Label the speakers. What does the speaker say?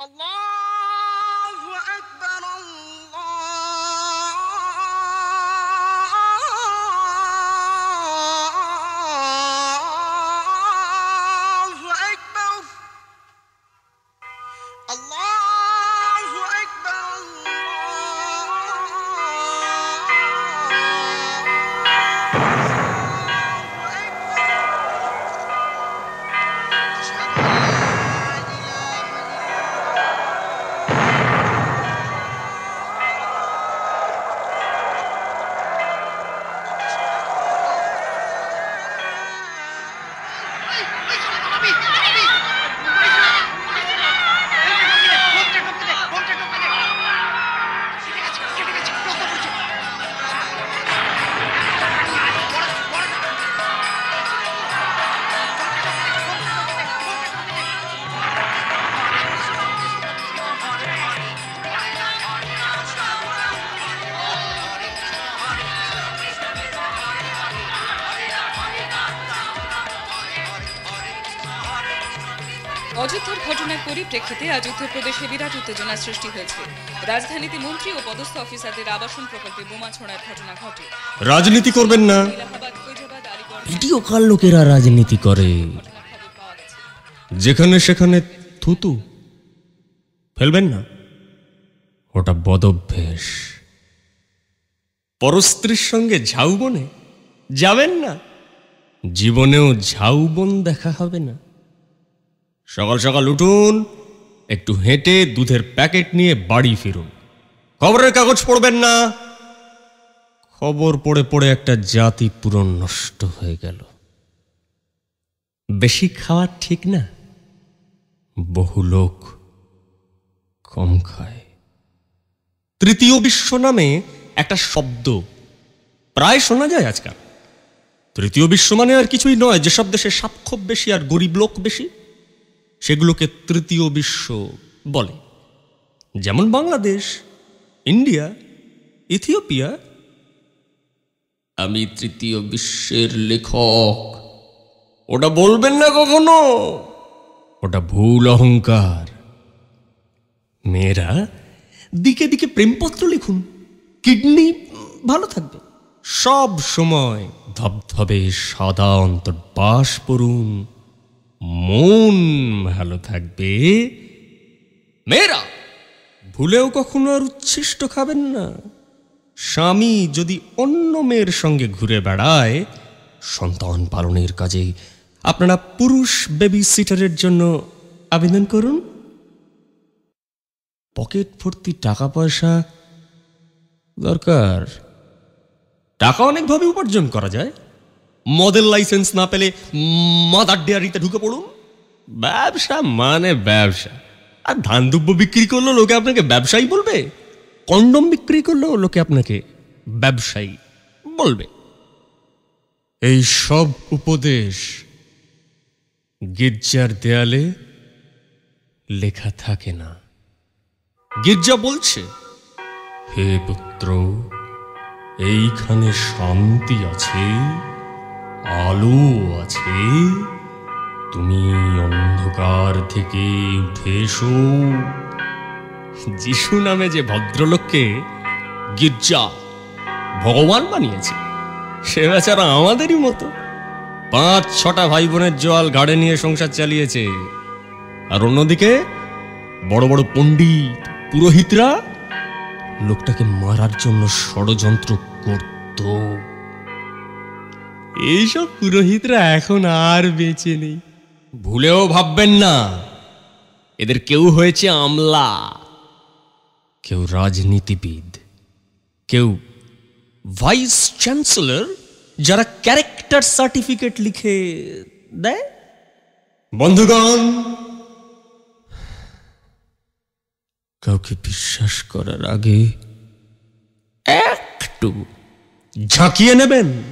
Speaker 1: Allah
Speaker 2: অযোধ্যার ঘটনার পরিপ্রেক্ষিতে আজ উত্তরপ্রদেশে বিরাট উত্তেজনা সৃষ্টি হয়েছে। রাজধানীতে মন্ত্রী ও পদস্থ অফিসারদের আবাসন প্রকল্পে বোমা ছোড়ার ঘটনা ঘটে।
Speaker 3: রাজনীতি করবেন না। ভিডিও কার লোকেরা রাজনীতি করে। যেখানে সেখানে থুতু। ফেলবেন না। ওটা বদভ্যেস। পরস্ত্রীর সঙ্গে ঝাউবনে যাবেন না। জীবনেও ঝাউবন দেখা হবে না। সকাল সকাল উঠুন, একটু হেঁটে দুধের প্যাকেট নিয়ে বাড়ি ফিরুন। খবরের কাগজ পড়বেন না। খবর পড়ে পড়ে একটা জাতি পুরো নষ্ট হয়ে গেল। বেশি খাওয়া ঠিক না? বহু লোক কম খায়। তৃতীয় বিশ্ব নামে একটা শব্দ প্রায় শোনা যায় আজকাল। তৃতীয় বিশ্ব মানে আর কিছুই নয়, যেসব দেশে সাক্ষব বেশি আর গরিব লোক বেশি। সেগুলোকে তৃতীয় বিশ্ব বলে। যেমন বাংলাদেশ ইন্ডিয়া ইথিওপিয়া। আমি তৃতীয় বিশ্বের লেখক। ওটা বলবেন না কখনো? ওটা ভুল অহংকার। মেয়েরা দিকে দিকে প্রেমপত্র লিখুন। কিডনি ভালো থাকবে। সব সময় ধবধবে সাদা অন্তর্বাস পড়ুন। মন ভালো থাকবে। মেয়েরা, ভুলেও কখনো আর উচ্ছিষ্ট খাবেন না। স্বামী যদি অন্য মেয়ের সঙ্গে ঘুরে বেড়ায়, সন্তান পালনের কাজে আপনারা পুরুষ বেবি সিটারের জন্য আবেদন করুন। পকেট ভর্তি টাকা পয়সা দরকার। টাকা অনেকভাবে উপার্জন করা যায়। মডেল লাইসেন্স না পেলে মাদার ডেয়ারিতে ঢুকে পড়ুন। ব্যবসা মানে ব্যবসা। আর ধান দুব্য বিক্রি করলেও লোকে আপনাকে ব্যবসায়ী বলবে? কন্ডম বিক্রি করলেও লোকে আপনাকে ব্যবসায়ী বলবে। এই সব উপদেশ গির্জার দেয়ালে লেখা থাকে না। গির্জা বলছে হে পুত্র এইখানে শান্তি আছে? আলো আছে? তুমি অন্ধকার থেকে উঠে এসো। যিশু নামে যে ভদ্রলোককে গির্জা ভগবান বানিয়েছে, সে বেচারা আমাদেরই মতো। পাঁচ, ছটা ভাই বোনের জল গাড়ে নিয়ে সংসার চালিয়েছে। আর অন্যদিকে বড় বড় পণ্ডিত, পুরোহিতরা লোকটাকে মারার জন্য ষড়যন্ত্র করত। এইসব পুরোহিতরা এখন আর বেঁচে নেই। ভুলেও ভাববেন না এদের কেউ হয়েছে আমলা। কেউ রাজনীতিবিদ কেউ ভাইস চ্যান্সেলর যারা ক্যারেক্টার সার্টিফিকেট লিখে দেয়। বন্ধুগণ কাউকে বিশ্বাস করার আগে একটু ঝাঁকিয়ে নেবেন।